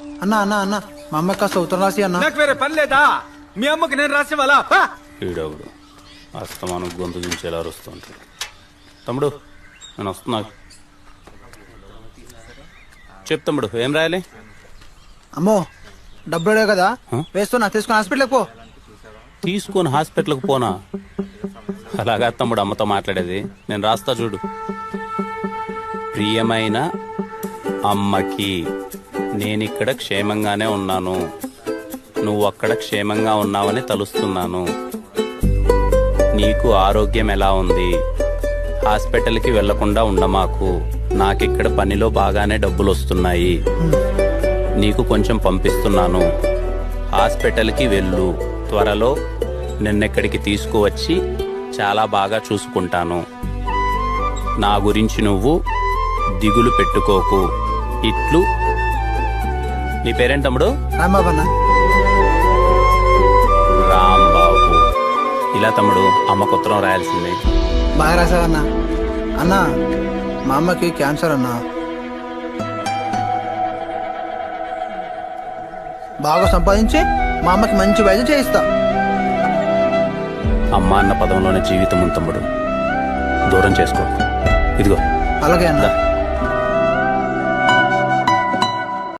అన్న అన్న అన్న మా అమ్మ కాస్త ఉత్తరం రాసి అన్న. నాకు వేరే పని లేదా? మీ అమ్మకి నేను రాసేవాళ్ళ ఈడవుడు? అస్తమానం గొంతు దించేలా అరుస్తుంటాడు? తమ్ముడు నేను వస్తున్నా. చెప్ తమ్ముడు ఏం రాయాలి? అమ్మో డబ్బులు కదా? వేస్తున్నా తీసుకుని హాస్పిటల్కి పో. తీసుకొని హాస్పిటల్కి పోనా? అలాగా తమ్ముడు అమ్మతో మాట్లాడేది. నేను రాస్తా చూడు. ప్రియమైన అమ్మకి నేనిక్కడ క్షేమంగానే ఉన్నాను. నువ్వు అక్కడ క్షేమంగా ఉన్నావని తలుస్తున్నాను. నీకు ఆరోగ్యం ఎలా ఉంది? హాస్పిటల్కి వెళ్ళకుండా ఉండమాకు. నాకిక్కడ పనిలో బాగానే డబ్బులు వస్తున్నాయి నీకు కొంచెం పంపిస్తున్నాను. హాస్పిటల్కి వెళ్ళు. త్వరలో నిన్నెక్కడికి తీసుకువచ్చి చాలా బాగా చూసుకుంటాను. నా గురించి నువ్వు దిగులు పెట్టుకోకు. ఇట్లు నీ పేరేంటి తమ్ముడు? రాంబాబు అన్న. రాంబాబు. ఇలా తమ్ముడు అమ్మకు ఉత్తరం రాయాల్సిందే. బాగా రాసావన్నా అన్న మా అమ్మకి క్యాన్సర్ అన్న. బాగా సంపాదించి మా అమ్మకి మంచి వైద్యం చేయిస్తా. అమ్మ అన్న పదంలోనే జీవితం ఉంది తమ్ముడు. దూరం చేసుకో. ఇదిగో. అలాగే అన్న.